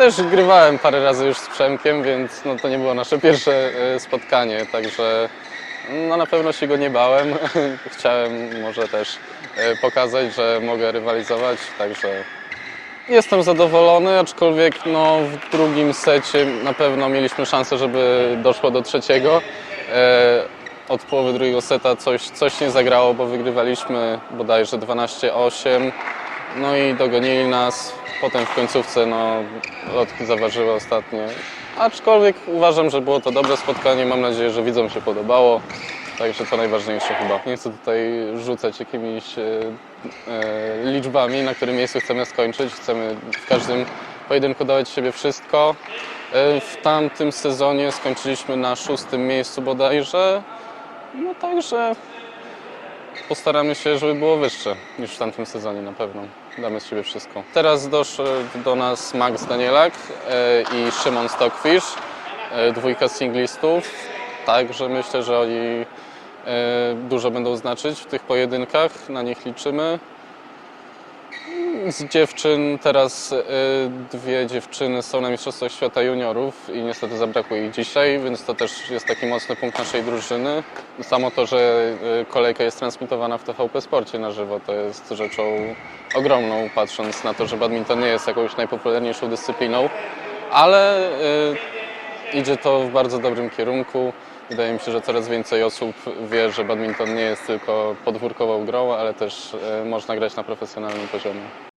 też grywałem parę razy już z Przemkiem, więc no, to nie było nasze pierwsze e, spotkanie, także no, na pewno się go nie bałem. Chciałem może też e, pokazać, że mogę rywalizować, także jestem zadowolony, aczkolwiek no, w drugim secie na pewno mieliśmy szansę, żeby doszło do trzeciego. E, Od połowy drugiego seta coś, coś nie zagrało, bo wygrywaliśmy bodajże 12-8. No i dogonili nas. Potem w końcówce no, lotki zaważyły ostatnie. Aczkolwiek uważam, że było to dobre spotkanie. Mam nadzieję, że widzom się podobało. Także to najważniejsze chyba. Nie chcę tutaj rzucać jakimiś e, e, liczbami, na którym miejscu chcemy skończyć. Chcemy w każdym pojedynku dawać siebie wszystko. E, w tamtym sezonie skończyliśmy na szóstym miejscu bodajże. No także postaramy się, żeby było wyższe niż w tamtym sezonie na pewno. Damy z siebie wszystko. Teraz doszedł do nas Max Danielak e, i Szymon Stockfish, e, dwójka singlistów. Także myślę, że oni e, dużo będą znaczyć w tych pojedynkach. Na nich liczymy. Z dziewczyn teraz y, dwie dziewczyny są na Mistrzostwach Świata Juniorów i niestety zabrakło ich dzisiaj, więc to też jest taki mocny punkt naszej drużyny. Samo to, że y, kolejka jest transmitowana w TVP Sporcie na żywo, to jest rzeczą ogromną, patrząc na to, że badminton nie jest jakąś najpopularniejszą dyscypliną, ale y, idzie to w bardzo dobrym kierunku. Wydaje mi się, że coraz więcej osób wie, że badminton nie jest tylko podwórkową grą, ale też y, można grać na profesjonalnym poziomie.